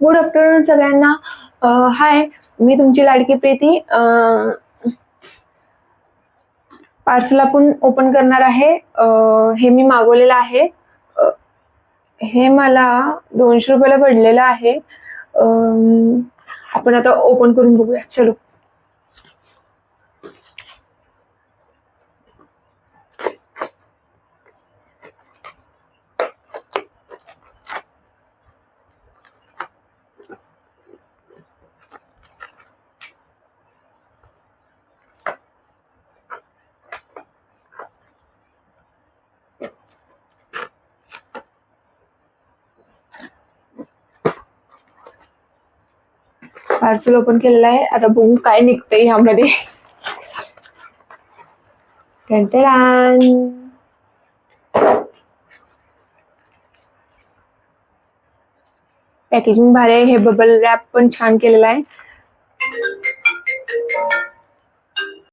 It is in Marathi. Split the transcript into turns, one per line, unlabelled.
गुड आफ्टरनून सगळ्यांना. हाय मी तुमची लाडकी प्रीती. पार्सल आपण ओपन करणार आहे. हे मी मागवलेलं आहे. हे मला दोनशे रुपयाला पडलेलं आहे. आपण आता ओपन करून बघूया चलो. पार्सल ओपन केलेलं आहे. आता बघू काय निघतंय ह्यामध्ये. पॅकेजिंग भारी आहे. हे बबल रॅप पण छान केलेलं आहे.